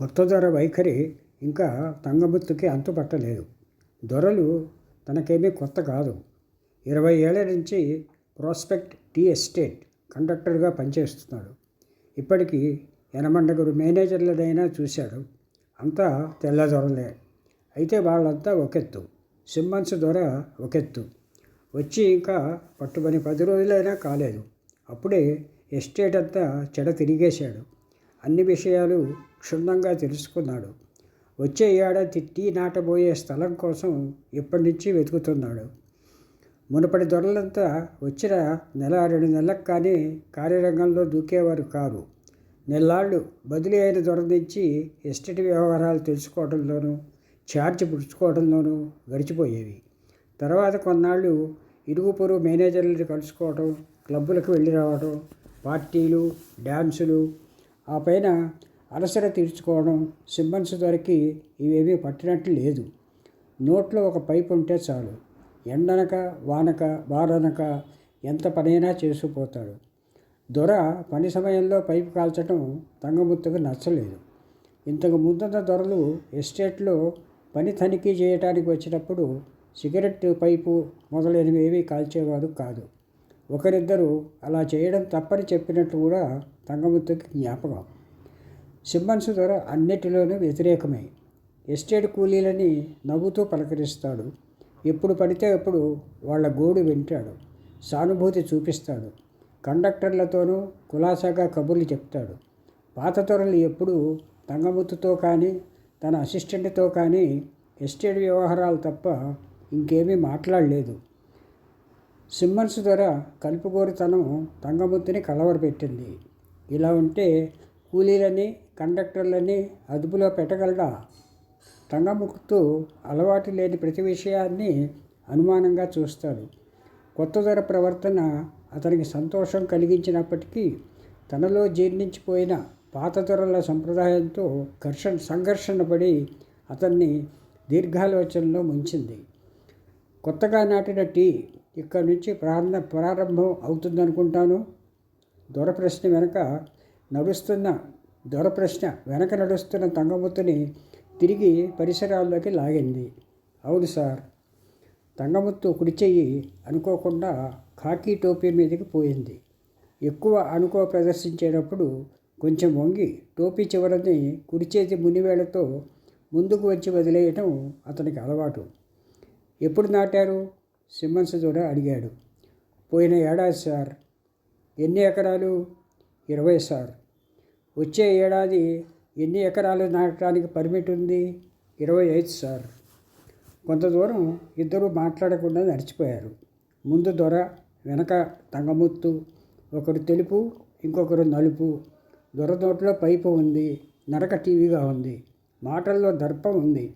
కొత్త దొర వైఖరి ఇంకా తంగముత్తుకి అంతుపట్టలేదు. దొరలు తనకేమీ కొత్త కాదు. ఇరవై ఏళ్ళ నుంచి ప్రాస్పెక్ట్ టీ ఎస్టేట్ కండక్టర్గా పనిచేస్తున్నాడు. ఇప్పటికీ ఎనమండగురు మేనేజర్లదైనా చూశాడు. అంతా తెల్లదొరలే. అయితే వాళ్ళంతా ఒకెత్తు. సింహన్స్ దొర ఒకెత్తు. వచ్చి ఇంకా పట్టుబని పది రోజులైనా కాలేదు. అప్పుడే ఎస్టేట్ అంతా చెడ తిరిగేశాడు. అన్ని విషయాలు క్షుణ్ణంగా తెలుసుకున్నాడు. వచ్చే ఏడాది టీ నాటబోయే స్థలం కోసం ఇప్పటి నుంచి వెతుకుతున్నాడు. మునుపటి దొరలంతా వచ్చిన నెల రెండు నెలలకు కానీ కార్యరంగంలో దూకేవారు కారు. నెల్లాళ్ళు బదిలీ అయిన దొర నుంచి ఎస్టేట్ వ్యవహారాలు తెలుసుకోవడంలోనూ ఛార్జ్ పుచ్చుకోవడంలోనూ గడిచిపోయేవి. తర్వాత కొన్నాళ్ళు ఇరుగు పొరుగు మేనేజర్లను కలుసుకోవడం క్లబ్బులకు వెళ్ళి రావడం పార్టీలు డ్యాన్సులు ఆ పైన అలసట తీర్చుకోవడం సింబన్స్ దొరికి ఇవేమీ పట్టినట్లు లేదు. నోట్లో ఒక పైపు ఉంటే చాలు. ఎండనక వానక వారనక ఎంత పనైనా చేసుకుపోతాడు. దొర పని సమయంలో పైపు కాల్చడం తంగముత్తకు నచ్చలేదు. ఇంతకు ముందున్న దొరలు ఎస్టేట్లో పని తనిఖీ చేయడానికి వచ్చినప్పుడు సిగరెట్ పైపు మొదలైనవి ఏమీ కాల్చేవారు కాదు. ఒకరిద్దరు అలా చేయడం తప్పని చెప్పినట్టు కూడా తంగముత్తుకి జ్ఞాపకం. సిమ్మన్స్ ధర అన్నిటిలోనూ వ్యతిరేకమే. ఎస్టేట్ కూలీలని నవ్వుతూ పలకరిస్తాడు. ఎప్పుడు పడితే అప్పుడు వాళ్ళ గోడు వింటాడు. సానుభూతి చూపిస్తాడు. కండక్టర్లతోనూ కులాసాగా కబుర్లు చెప్తాడు. పాత తొరలు ఎప్పుడూ తంగముత్తుతో కానీ తన అసిస్టెంట్తో కానీ ఎస్టేట్ వ్యవహారాలు తప్ప ఇంకేమీ మాట్లాడలేదు. సిమ్మన్స్ ద్వారా కలుపుగోరుతనం తంగముత్తుని కలవరపెట్టింది. ఇలా ఉంటే కూలీలని కండక్టర్లని అదుపులో పెట్టగలడా? తంగముత్తు అలవాటు లేని ప్రతి విషయాన్ని అనుమానంగా చూస్తాడు. కొత్త ధర ప్రవర్తన అతనికి సంతోషం కలిగించినప్పటికీ తనలో జీర్ణించిపోయిన పాత ధరల సంప్రదాయంతో ఘర్షణ సంఘర్షణ పడి అతన్ని దీర్ఘాలోచనలో ముంచింది. కొత్తగా నాటిన టీ ఇక్కడి నుంచి ప్రారంభ ప్రారంభం అవుతుందనుకుంటాను. దొరప్రశ్న వెనక నడుస్తున్న దొర ప్రశ్న వెనక నడుస్తున్న తంగముత్తుని తిరిగి పరిసరాల్లోకి లాగింది. అవును సార్ తంగముత్తు కుడి చెయ్యి అనుకోకుండా ఖాకీ టోపీ మీదకి పోయింది. ఎక్కువ అనుకో ప్రదర్శించేటప్పుడు కొంచెం వంగి టోపీ చివరని కుడి చేతి మునివేళ్ళతో ముందుకు వచ్చి వదిలేయటం అతనికి అలవాటు. ఎప్పుడు నాటారు? సిమ్మన్స్ కూడా అడిగాడు. పోయిన ఏడాది సార్. ఎన్ని ఎకరాలు? ఇరవై సార్. వచ్చే ఏడాది ఎన్ని ఎకరాలు నాటడానికి పర్మిట్ ఉంది? ఇరవై ఐదు సార్. కొంత దూరం ఇద్దరు మాట్లాడకుండా నడిచిపోయారు. ముందు దొర వెనక తంగముత్తు ఒకరు తెలుపు ఇంకొకరు నలుపు. దొర నోట్లో పైపు ఉంది నరక టీవీగా ఉంది మాటల్లో దర్పం ఉంది.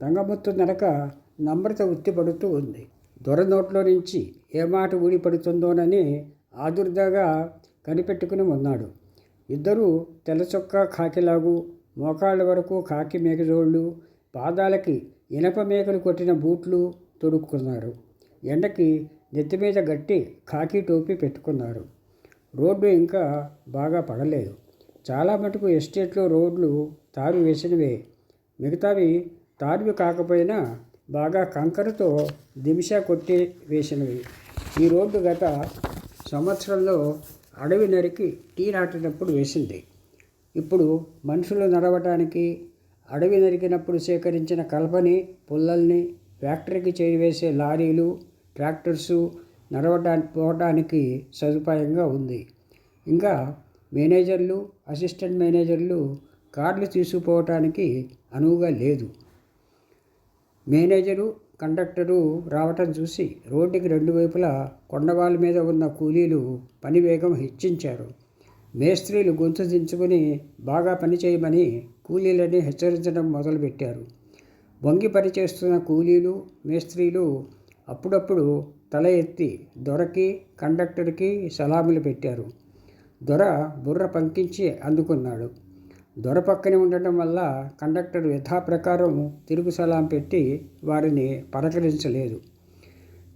తంగముత్తు నరక నమ్రత ఉత్తిపడుతూ ఉంది. దొర నోట్లో నుంచి ఏ మాట ఊడిపడుతుందోనని ఆదుర్దాగా కనిపెట్టుకుని ఉన్నాడు. ఇద్దరూ తెల్లచొక్క కాకిలాగు మోకాళ్ళ వరకు కాకి మేకజోళ్ళు పాదాలకి ఇనప మేకలు కొట్టిన బూట్లు తొడుక్కున్నారు. ఎండకి నెత్తి మీద గట్టి కాకి టోపీ పెట్టుకున్నారు. రోడ్డు ఇంకా బాగా పడలేదు. చాలా మటుకు ఎస్టేట్లో రోడ్లు తారు వేసినవే. మిగతావి తారువి కాకపోయినా బాగా కంకరతో దిమిష కొట్టి వేసినవి. ఈ రోడ్డు గత సంవత్సరంలో అడవి నరికి టీ నాటినప్పుడు వేసింది. ఇప్పుడు మనుషులు నడవటానికి అడవి నరికినప్పుడు సేకరించిన కలపని పుల్లల్ని ఫ్యాక్టరీకి చేరివేసే లారీలు ట్రాక్టర్సు నడవడానికి పోవడానికి సదుపాయంగా ఉంది. ఇంకా మేనేజర్లు అసిస్టెంట్ మేనేజర్లు కార్లు తీసుకుపోవటానికి అనువుగా లేదు. మేనేజరు కండక్టరు రావటం చూసి రోడ్డుకి రెండు వైపులా కొండవాళ్ళ మీద ఉన్న కూలీలు పని వేగం హెచ్చించారు. మేస్త్రీలు గొంతు దించుకుని బాగా పని చేయమని కూలీలని హెచ్చరించడం మొదలుపెట్టారు. వంగి పనిచేస్తున్న కూలీలు మేస్త్రీలు అప్పుడప్పుడు తల ఎత్తి దొరకి కండక్టర్కి సలాములు పెట్టారు. దొర బుర్ర పంకించి అందుకున్నాడు. దొర పక్కనే ఉండటం వల్ల కండక్టర్ యథాప్రకారం తిరుగు సలాం పెట్టి వారిని పలకరించలేదు.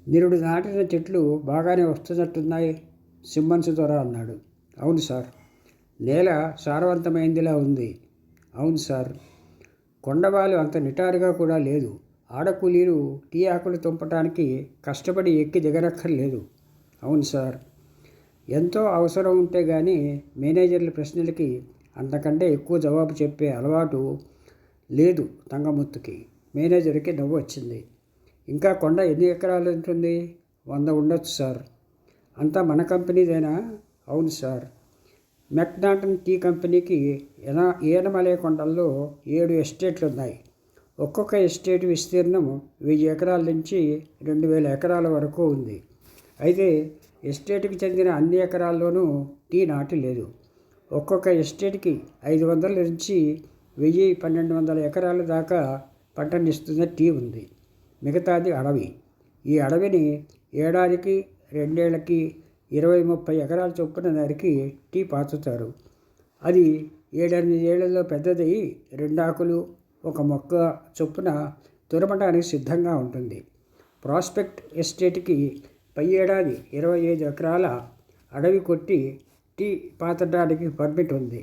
నిరుడు నాటిన చెట్లు బాగానే వస్తున్నట్టున్నాయి సిమ్మన్స్ దొర అన్నాడు. అవును సార్ నేల సారవంతమైందిలా ఉంది. అవును సార్ కొండవాలు అంత నిటారుగా కూడా లేదు. ఆడకూలీలు టీ ఆకులు తుంపటానికి కష్టపడి ఎక్కి దిగనక్కర్లేదు. అవును సార్ ఎంతో అవసరం ఉంటే కానీ మేనేజర్ల ప్రశ్నలకి అంతకంటే ఎక్కువ జవాబు చెప్పే అలవాటు లేదు తంగముత్తుకి. మేనేజర్కి నవ్వు వచ్చింది. ఇంకా కొండ ఎన్ని ఎకరాలు ఉంటుంది? వంద ఉండొచ్చు సార్. అంతా మన కంపెనీదేనా? అవును సార్. మెక్నాటన్ టీ కంపెనీకి ఎనా ఏనమలే కొండల్లో ఏడు ఎస్టేట్లు ఉన్నాయి ఒక్కొక్క ఎస్టేట్ విస్తీర్ణం వెయ్యి ఎకరాల నుంచి రెండు వేల ఎకరాల వరకు ఉంది. అయితే ఎస్టేట్కి చెందిన అన్ని ఎకరాల్లోనూ టీ నాటి లేదు. ఒక్కొక్క ఎస్టేట్కి ఐదు వందల నుంచి వెయ్యి పన్నెండు వందల ఎకరాల దాకా పంటనిస్తున్న టీ ఉంది. మిగతాది అడవి. ఈ అడవిని ఏడాదికి రెండేళ్ళకి ఇరవై ముప్పై ఎకరాల చొప్పున నరికి టీ పాతుతారు. అది ఏడెనిమిది ఏళ్ళలో పెద్దదయ్యి రెండాకులు ఒక మొక్క చొప్పున తురమటానికి సిద్ధంగా ఉంటుంది. ప్రాస్పెక్ట్ ఎస్టేట్కి పై ఏడాది ఇరవై ఐదు ఎకరాల అడవి కొట్టి టీ పాతడానికి పర్మిట్ ఉంది.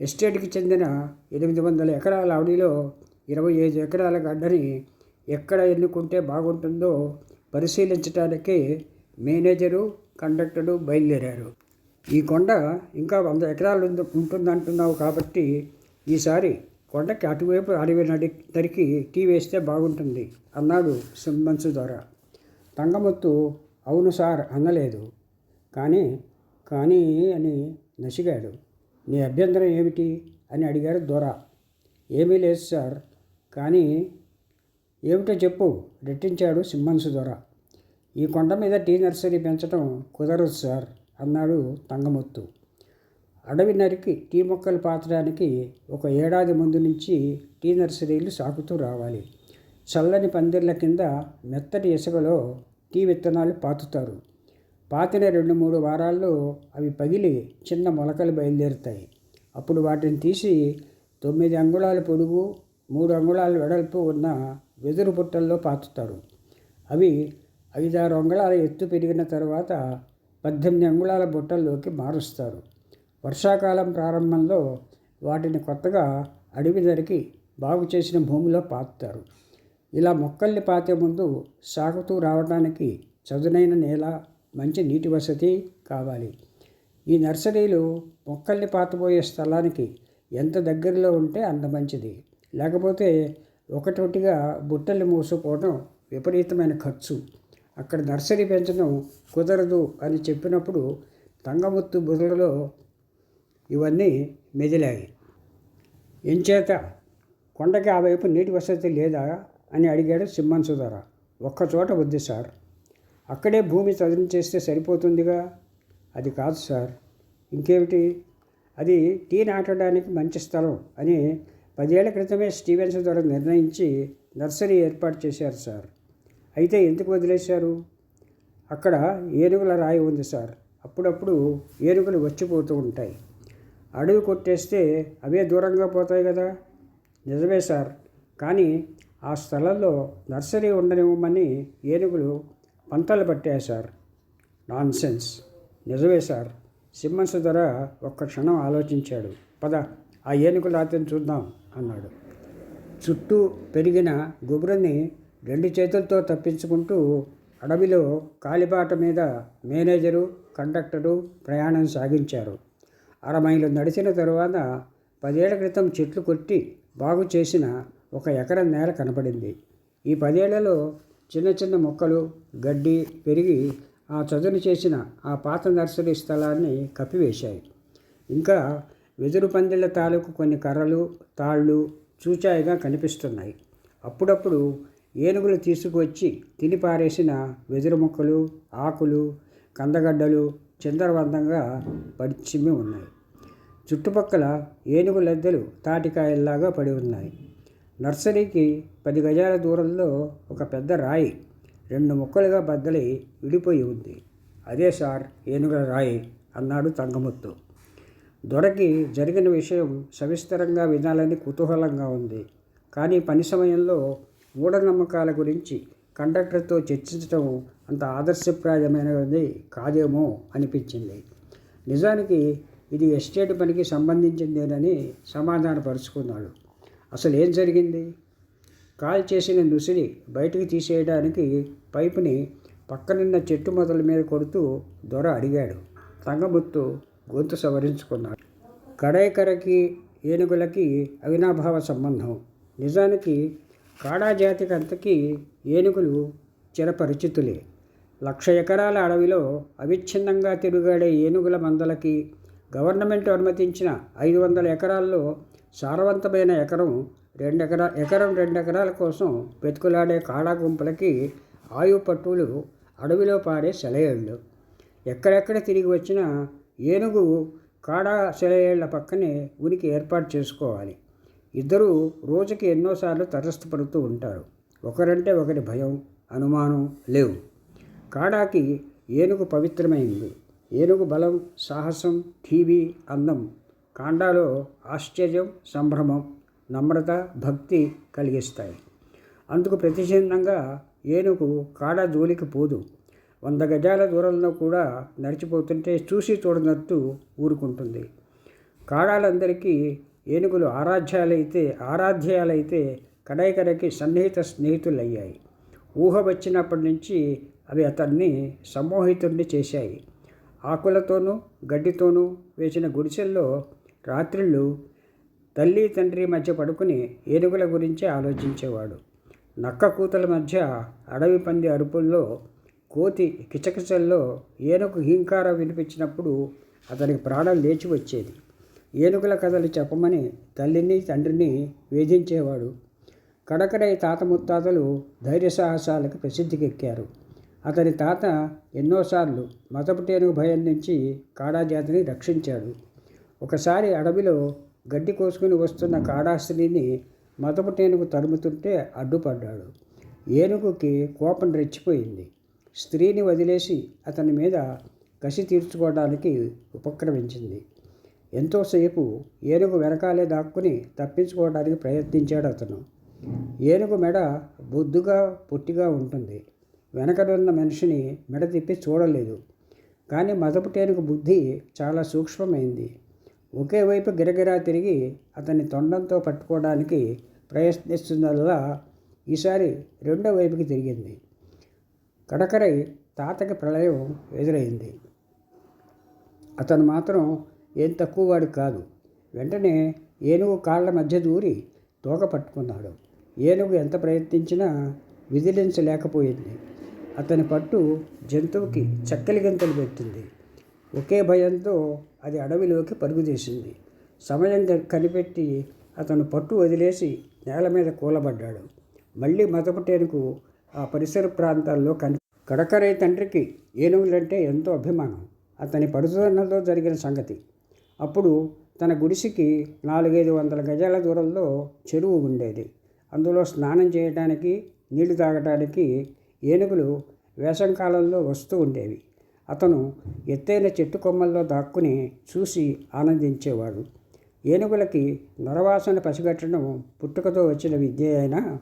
ఎస్టేట్కి చెందిన ఎనిమిది వందల ఎకరాల అడవిలో ఇరవై ఐదు ఎకరాల గడ్డని ఎక్కడ ఎన్నుకుంటే బాగుంటుందో పరిశీలించడానికి మేనేజరు కండక్టరు బయలుదేరారు. ఈ కొండ ఇంకా వంద ఎకరాలు ఉంటుందంటున్నావు కాబట్టి ఈసారి కొండకి అటువైపు అడవి నడి నరికి టీ వేస్తే బాగుంటుంది అన్నాడు సింబన్సు ద్వారా తంగమొత్తు అవును సార్ అనలేదు. కానీ కానీ అని నసిగాడు నీ అభ్యంతరం ఏమిటి? అని అడిగాడు దొర. ఏమీ లేదు సార్ కానీ ఏమిటో చెప్పు రెట్టించాడు సింహన్సు దొర. ఈ కొండ మీద టీ నర్సరీ పెంచడం కుదరదు సార్ అన్నాడు తంగమొత్తు. అడవి నరికి టీ మొక్కలు పాతడానికి ఒక ఏడాది ముందు నుంచి టీ నర్సరీలు సాగుతూ రావాలి. చల్లని పందిర్ల కింద మెత్తటి ఇసుకలో టీ విత్తనాలు పాతుతారు. పాతిన రెండు మూడు వారాల్లో అవి పగిలి చిన్న మొలకలు బయలుదేరుతాయి. అప్పుడు వాటిని తీసి తొమ్మిది అంగుళాల పొడుగు మూడు అంగుళాల వెడల్పు ఉన్న వెదురు బుట్టల్లో పాతుతారు. అవి ఐదారు అంగుళాల ఎత్తు పెరిగిన తర్వాత పద్దెనిమిది అంగుళాల బుట్టల్లోకి మారుస్తారు. వర్షాకాలం ప్రారంభంలో వాటిని కొత్తగా అడవి నరికి బాగు చేసిన భూమిలో పాతుతారు. ఇలా మొక్కల్ని పాతే ముందు సాగుతూ రావడానికి చదునైన నేల మంచి నీటి వసతి కావాలి. ఈ నర్సరీలు మొక్కల్ని పాతబోయే స్థలానికి ఎంత దగ్గరలో ఉంటే అంత మంచిది. లేకపోతే ఒకటొటిగా బుట్టలు మూసుకోవడం విపరీతమైన ఖర్చు. అక్కడ నర్సరీ పెంచడం కుదరదు అని చెప్పినప్పుడు తంగముత్తు బుర్రలో ఇవన్నీ మెదిలాయి. ఎంచేత కొండకి ఆ వైపు నీటి వసతి లేదా అని అడిగాడు సింహన్ సుధార. ఒక్కచోట వద్దు సార్. అక్కడే భూమి చదును చేస్తే సరిపోతుందిగా? అది కాదు సార్. ఇంకేమిటి? అది టీ నాటడానికి మంచి స్థలం అని పదేళ్ళ క్రితమే స్టీవెన్స్ ద్వారా నిర్ణయించి నర్సరీ ఏర్పాటు చేశారు సార్. అయితే ఎందుకు వదిలేశారు? అక్కడ ఏనుగుల రాయి ఉంది సార్. అప్పుడప్పుడు ఏనుగులు వచ్చిపోతూ ఉంటాయి. అడవి కొట్టేస్తే అవే దూరంగా పోతాయి కదా? నిజమే సార్. కానీ ఆ స్థలంలో నర్సరీ ఉండనివ్వమని ఏనుగులు పంతలు పట్టాయి సార్? నాన్ సెన్స్ నిజమే సార్. సింహన్స్ ధర ఒక్క క్షణం ఆలోచించాడు. పద ఆ ఏనుగు రాత్రిని చూద్దాం అన్నాడు. చుట్టూ పెరిగిన గుబురని రెండు చేతులతో తప్పించుకుంటూ అడవిలో కాలిబాట మీద మేనేజరు కండక్టరు ప్రయాణం సాగించారు. అరమైలు నడిచిన తరువాత పదేళ్ళ క్రితం చెట్లు కొట్టి బాగు చేసిన ఒక ఎకరం నేల కనపడింది. ఈ పదేళ్ళలో చిన్న చిన్న మొక్కలు గడ్డి పెరిగి ఆ చదును చేసిన ఆ పాత నర్సరీ స్థలాన్ని కప్పివేశాయి. ఇంకా వెదురు పందిళ్ళ తాలూకు కొన్ని కర్రలు తాళ్ళు చూచాయిగా కనిపిస్తున్నాయి. అప్పుడప్పుడు ఏనుగులు తీసుకువచ్చి తిని పారేసిన వెదురు మొక్కలు ఆకులు కందగడ్డలు చిందరవందంగా పడిచిమి ఉన్నాయి. చుట్టుపక్కల ఏనుగు లద్దెలు తాటికాయల్లాగా పడి ఉన్నాయి. నర్సరీకి పది గజాల దూరంలో ఒక పెద్ద రాయి రెండు ముక్కలుగా బద్దలి విడిపోయి ఉంది. అదే సార్ ఏనుగుల రాయి అన్నాడు తంగముత్తు. దొరకి జరిగిన విషయం సవిస్తరంగా వినాలని కుతూహలంగా ఉంది. కానీ పని సమయంలో మూఢనమ్మకాల గురించి కండక్టర్తో చర్చించడం అంత ఆదర్శప్రాయమైనది కాదేమో అనిపించింది. నిజానికి ఇది ఎస్టేట్ పనికి సంబంధించిందేనని సమాధానపరుచుకున్నాడు. అసలు ఏం జరిగింది? కాల్ చేసిన నుసిరి బయటకు తీసేయడానికి పైపుని పక్కనున్న చెట్టు మొదల మీద కొడుతూ దొర అడిగాడు. తంగముత్తు గొంతు సవరించుకున్నాడు. కడైకరకి ఏనుగులకి అవినాభావ సంబంధం. నిజానికి కాడా జాతికి అంతకీ ఏనుగులు చిరపరిచితులే. లక్ష ఎకరాల అడవిలో అవిచ్ఛిన్నంగా తిరుగాడే ఏనుగుల మందలకి గవర్నమెంట్ అనుమతించిన ఐదు వందల ఎకరాల్లో సారవంతమైన ఎకరం రెండెకరా ఎకరం రెండెకరాల కోసం వెతుకులాడే కాడా గుంపులకి ఆయు పట్టువులు అడవిలో పారే సెలయేళ్ళు. ఎక్కడెక్కడ తిరిగి వచ్చినా ఏనుగు కాడా సెలయేళ్ళ పక్కనే ఉనికి ఏర్పాటు చేసుకోవాలి. ఇద్దరూ రోజుకి ఎన్నోసార్లు తటస్థపడుతూ ఉంటారు. ఒకరంటే ఒకరి భయం అనుమానం లేవు. కాడాకి ఏనుగు పవిత్రమైంది. ఏనుగు బలం సాహసం టీవీ అందం కాండాలో ఆశ్చర్యం సంభ్రమం నమ్రత భక్తి కలిగిస్తాయి. అందుకు ప్రతిచిహ్నంగా ఏనుగు కాడ జోలికి పోదు. వంద గజాల దూరంలో కూడా నడిచిపోతుంటే చూసి చూడనట్టు ఊరుకుంటుంది. కాడాలందరికీ ఏనుగులు ఆరాధ్యాలైతే ఆరాధ్యాలైతే కడైకరకి సన్నిహిత స్నేహితులయ్యాయి. ఊహ వచ్చినప్పటి నుంచి అవి అతన్ని సమ్మోహితుడిని చేశాయి. ఆకులతోనూ గడ్డితోనూ వేసిన గుడిసెల్లో రాత్రిళ్ళు తల్లి తండ్రి మధ్య పడుకుని ఏనుగుల గురించి ఆలోచించేవాడు. నక్క కూతల మధ్య అడవి పంది అరుపుల్లో కోతి కిచకిచల్లో ఏనుగు హింకారం వినిపించినప్పుడు అతనికి ప్రాణం లేచి వచ్చేది. ఏనుగుల కథలు చెప్పమని తల్లిని తండ్రిని వేధించేవాడు. కడకడై తాత ముత్తాతలు ధైర్య సాహసాలకు ప్రసిద్ధికెక్కారు. అతని తాత ఎన్నోసార్లు మతపుటేనుగు భయం నుంచి కాడాజాతిని రక్షించాడు. ఒకసారి అడవిలో గడ్డి కోసుకుని వస్తున్న కాడాస్త్రీని మతపుటేనుగు తరుముతుంటే అడ్డుపడ్డాడు. ఏనుగుకి కోపం రెచ్చిపోయింది. స్త్రీని వదిలేసి అతని మీద కసి తీర్చుకోవడానికి ఉపక్రమించింది. ఎంతోసేపు ఏనుగు వెనకాలే దాక్కుని తప్పించుకోవడానికి ప్రయత్నించాడు అతను. ఏనుగు మెడ బొద్దుగా పొట్టిగా ఉంటుంది. వెనకనున్న మనిషిని మెడ తిప్పి చూడలేదు. కానీ మదపుటేనుగు బుద్ధి చాలా సూక్ష్మమైంది. ఒకే వైపు గిరగిరా తిరిగి అతన్ని తొండంతో పట్టుకోవడానికి ప్రయత్నిస్తున్నదల్లా ఈసారి రెండో వైపుకి తిరిగింది. కడకరై తాతకి ప్రళయం ఎదురైంది. అతను మాత్రం ఏం తక్కువ వాడు కాదు. వెంటనే ఏనుగు కాళ్ళ మధ్య దూరి తోక పట్టుకున్నాడు. ఏనుగు ఎంత ప్రయత్నించినా విదిలించలేకపోయింది అతని పట్టు జంతువుకి చక్కలి గంతలు పెట్టింది. ఒకే భయంతో అది అడవిలోకి పరుగుదీసింది సమయం కనిపెట్టి అతను పట్టు వదిలేసి నేల మీద కూలబడ్డాడు. మళ్ళీ మతపటేనుకు ఆ పరిసర ప్రాంతాల్లో కని కడకరై తండ్రికి ఏనుగులంటే ఎంతో అభిమానం. అతని పరిశోధనలో జరిగిన సంగతి. అప్పుడు తన గుడిసికి నాలుగైదు వందల గజాల దూరంలో చెరువు ఉండేది. అందులో స్నానం చేయడానికి నీళ్ళు తాగడానికి ఏనుగులు వేసంకాలంలో వస్తూ ఉండేవి. అతను ఎత్తైన చెట్టు కొమ్మల్లో దాక్కుని చూసి ఆనందించేవాడు. ఏనుగులకి నరవాసన పసిగట్టడం పుట్టుకతో వచ్చిన విద్య అయినా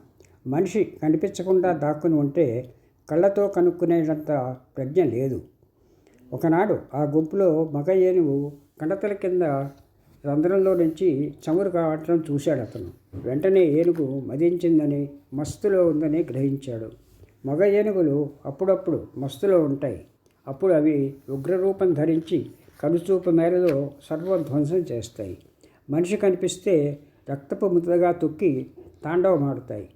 మనిషి కనిపించకుండా దాక్కుని ఉంటే కళ్ళతో కనుక్కునేటంత ప్రజ్ఞ లేదు. ఒకనాడు ఆ గుంపులో మగ ఏనుగు కండతల కింద రంధ్రంలో నుంచి చమురు కావటం చూశాడు అతను. వెంటనే ఏనుగు మదించిందని మస్తులో ఉందని గ్రహించాడు. మగ ఏనుగులు అప్పుడప్పుడు మస్తులో ఉంటాయి. అప్పుడు అవి ఉగ్రరూపం ధరించి కనుచూపు మేరలో సర్వధ్వంసం చేస్తాయి. మనిషి కనిపిస్తే రక్తపు ముద్దగా తొక్కి తాండవమాడుతాయి.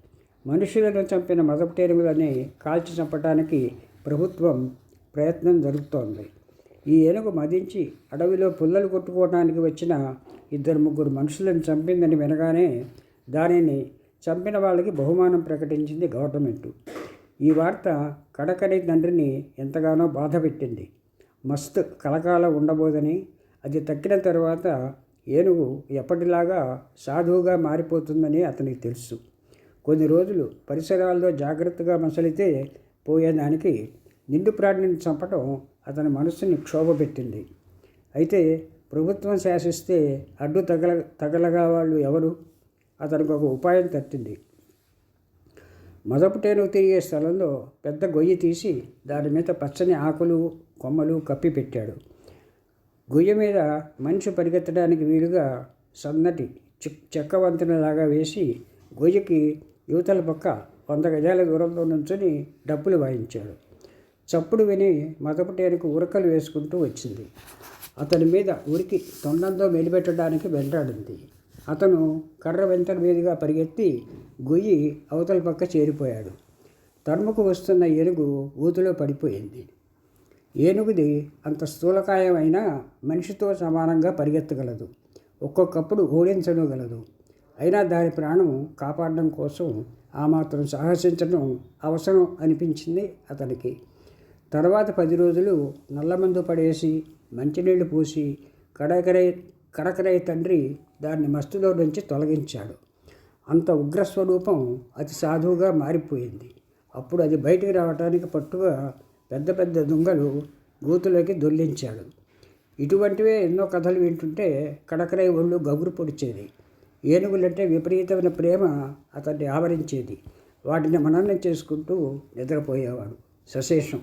మనుషులను చంపిన మదపుటేనుగులని కాల్చి చంపడానికి ప్రభుత్వం ప్రయత్నం జరుగుతోంది. ఈ ఏనుగు మదించి అడవిలో పుల్లలు కొట్టుకోవడానికి వచ్చిన ఇద్దరు ముగ్గురు మనుషులను చంపిందని వినగానే దానిని చంపిన వాళ్ళకి బహుమానం ప్రకటించింది గవర్నమెంట్. ఈ వార్త కడకడి తండ్రిని ఎంతగానో బాధ పెట్టింది. మస్తు కలకాలం ఉండబోదని అది తక్కిన తర్వాత ఏనుగు ఎప్పటిలాగా సాధువుగా మారిపోతుందని అతనికి తెలుసు. కొన్ని రోజులు పరిసరాల్లో జాగ్రత్తగా మసలితే పోయేదానికి నిండు ప్రాణిని చంపటం అతని మనస్సుని క్షోభపెట్టింది. అయితే ప్రభుత్వం శాసిస్తే అడ్డు తగల తగలగా వాళ్ళు ఎవరు? అతనికి ఒక ఉపాయం తట్టింది. మదపుటేను తిరిగే స్థలంలో పెద్ద గొయ్యి తీసి దాని మీద పచ్చని ఆకులు కొమ్మలు కప్పి పెట్టాడు. గొయ్య మీద మనిషి పరిగెత్తడానికి వీలుగా సన్నటి చెక్ చెక్క వంతెనలాగా వేసి గొయ్యకి యువతల పక్క వంద గజాల దూరంలో నుంచుని డప్పులు వాయించాడు. చప్పుడు విని మదపుటేనుకు ఉరకలు వేసుకుంటూ వచ్చింది. అతని మీద ఉరికి తొండంతో మెలిపెట్టడానికి వెంటాడింది. అతను కర్ర వెంట మీదుగా పరిగెత్తి గొయ్యి అవతల పక్క చేరిపోయాడు. తరుముకు వస్తున్న ఏనుగు ఊతిలో పడిపోయింది. ఏనుగుది అంత స్థూలకాయమైనా మనిషితో సమానంగా పరిగెత్తగలదు. ఒక్కొక్కప్పుడు ఓడించగలదు అయినా దాని ప్రాణం కాపాడడం కోసం ఆ మాత్రం సాహసించడం అవసరం అనిపించింది అతనికి. తర్వాత పది రోజులు నల్లమందు పడేసి మంచినీళ్ళు పూసి కడకరై కరకరయ్య తండ్రి దాన్ని మస్తులో నుంచి తొలగించాడు. అంత ఉగ్రస్వరూపం అతి సాధువుగా మారిపోయింది. అప్పుడు అది బయటికి రావడానికి పట్టుగా పెద్ద పెద్ద దుంగలు గూతులోకి దొల్లించాడు ఇటువంటివే ఎన్నో కథలు వింటుంటే కడకరై ఒళ్ళు గగురు పొడిచేది. ఏనుగులంటే విపరీతమైన ప్రేమ అతన్ని ఆవరించేది. వాటిని మననం చేసుకుంటూ నిద్రపోయేవాడు. సశేషం.